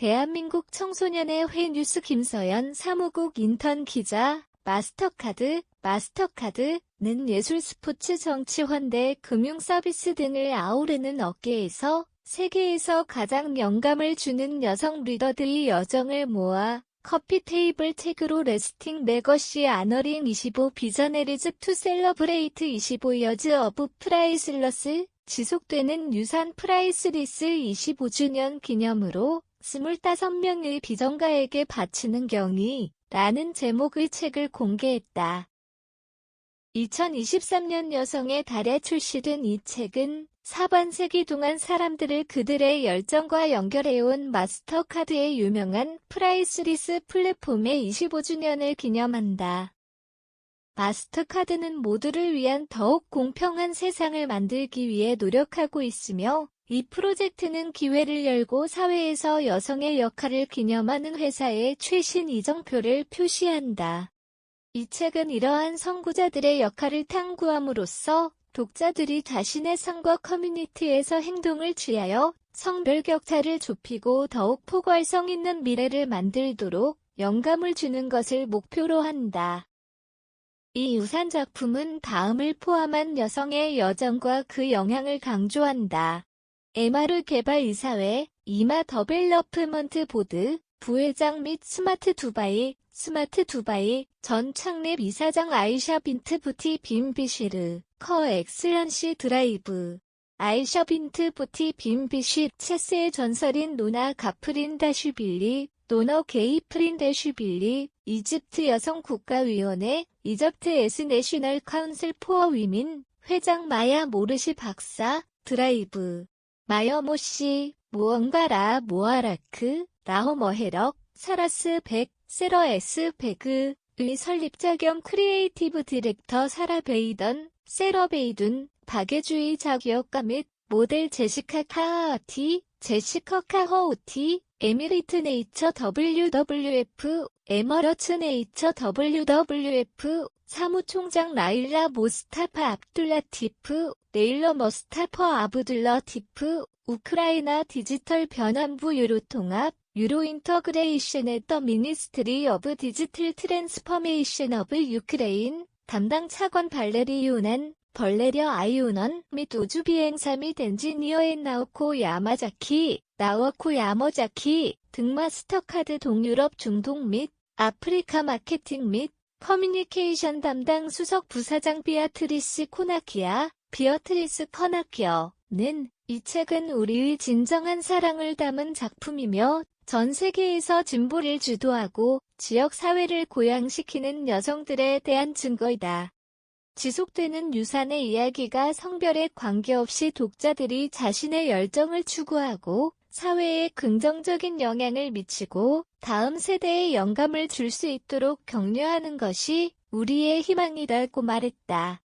대한민국 청소년의 회 뉴스 김서연 사무국 인턴 기자 마스터카드 마스터카드는 예술 스포츠 정치 환대 금융 서비스 등을 아우르는 업계에서 세계에서 가장 영감을 주는 여성 리더들의 여정을 모아 커피 테이블 책으로 레스팅 레거시 아너링 25 비저네리즈 투 셀러브레이트 25 여즈 어브 프라이슬러스 지속되는 유산 프라이스리스 25주년 기념으로 25명의 비전가에게 바치는 경이 라는 제목의 책을 공개했다. 2023년 여성의 달에 출시된 이 책은 사반세기 동안 사람들을 그들의 열정과 연결해온 마스터카드의 유명한 프라이스리스 플랫폼의 25주년을 기념한다. 마스터카드는 모두를 위한 더욱 공평한 세상을 만들기 위해 노력하고 있으며 이 프로젝트는 기회를 열고 사회에서 여성의 역할을 기념하는 회사의 최신 이정표를 표시한다. 이 책은 이러한 선구자들의 역할을 탐구함으로써 독자들이 자신의 성과 커뮤니티에서 행동을 취하여 성별 격차를 좁히고 더욱 포괄성 있는 미래를 만들도록 영감을 주는 것을 목표로 한다. 이 유산 작품은 다음을 포함한 여성의 여정과 그 영향을 강조한다. MR 개발 이사회, 이마 더벨러프먼트 보드, 부회장 및 스마트 두바이, 스마트 두바이, 전 창립 이사장 아이샤 빈트 부티 빈비시르, 커 엑슬런시 드라이브, 아이샤 빈트 부티 빈비시 체스의 전설인 노나 가프린 다슈빌리, 노너 게이프린 다슈빌리, 이집트 여성 국가위원회, 이집트 에스 내셔널 카운슬 포어 위민, 회장 마야 모르시 박사, 드라이브. 마여모 씨, 무언가라 모아라크, 라호 머헤럭, 사라스 백, 세러 에스 베그의 설립자 겸 크리에이티브 디렉터 사라 베이던, 세러 베이둔, 박애주의 자기업가 및 모델 제시카 카하티, 제시커 카허우티, 에미리트 네이처 WWF, 에머러츠 네이처 WWF, 사무총장 라일라 모스타파 압둘라티프, 네일러 머스타퍼 아브둘러 티프, 우크라이나 디지털 변환부 유로통합, 유로 인터그레이션의 더 미니스트리 오브 디지털 트랜스퍼메이션 오브 유크레인, 담당 차관 발레리 요난, 벌레려 아이오넌 및 우주 비행사 및 엔지니어의 나오코 야마자키, 나오코 야머자키 등 마스터카드 동유럽 중동 및 아프리카 마케팅 및 커뮤니케이션 담당 수석 부사장 비아트리스 코나키아, 비어트리스 커나키어는 이 책은 우리의 진정한 사랑을 담은 작품이며 전 세계에서 진보를 주도하고 지역 사회를 고양시키는 여성들에 대한 증거이다. 지속되는 유산의 이야기가 성별에 관계없이 독자들이 자신의 열정을 추구하고 사회에 긍정적인 영향을 미치고 다음 세대에 영감을 줄 수 있도록 격려하는 것이 우리의 희망이라고 말했다.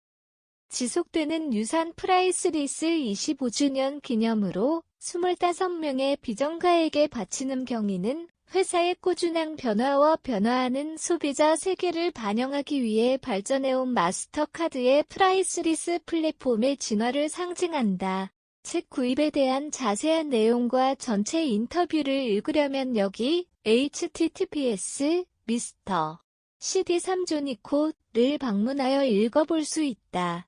지속되는 유산 프라이스리스 25주년 기념으로 25명의 비전가에게 바치는 경위는 회사의 꾸준한 변화와 변화하는 소비자 세계를 반영하기 위해 발전해온 마스터카드의 프라이스리스 플랫폼의 진화를 상징한다. 책 구입에 대한 자세한 내용과 전체 인터뷰를 읽으려면 여기 https 미스터 cd3조니코를 방문하여 읽어볼 수 있다.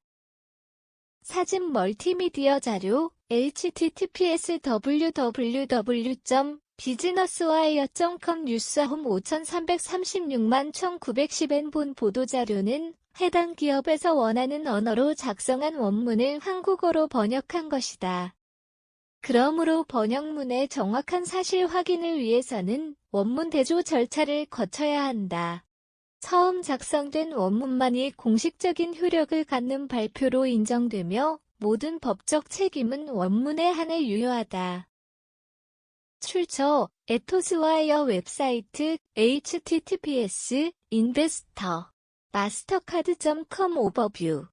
사진 멀티미디어 자료 https www. 비즈너스와이어.com 뉴스홈 5336만 1910엔 본 보도자료는 해당 기업에서 원하는 언어로 작성한 원문을 한국어로 번역한 것이다. 그러므로 번역문의 정확한 사실 확인을 위해서는 원문 대조 절차를 거쳐야 한다. 처음 작성된 원문만이 공식적인 효력을 갖는 발표로 인정되며 모든 법적 책임은 원문에 한해 유효하다. 출처 에토스와이어 웹사이트 https investor 마스터카드.com 오버뷰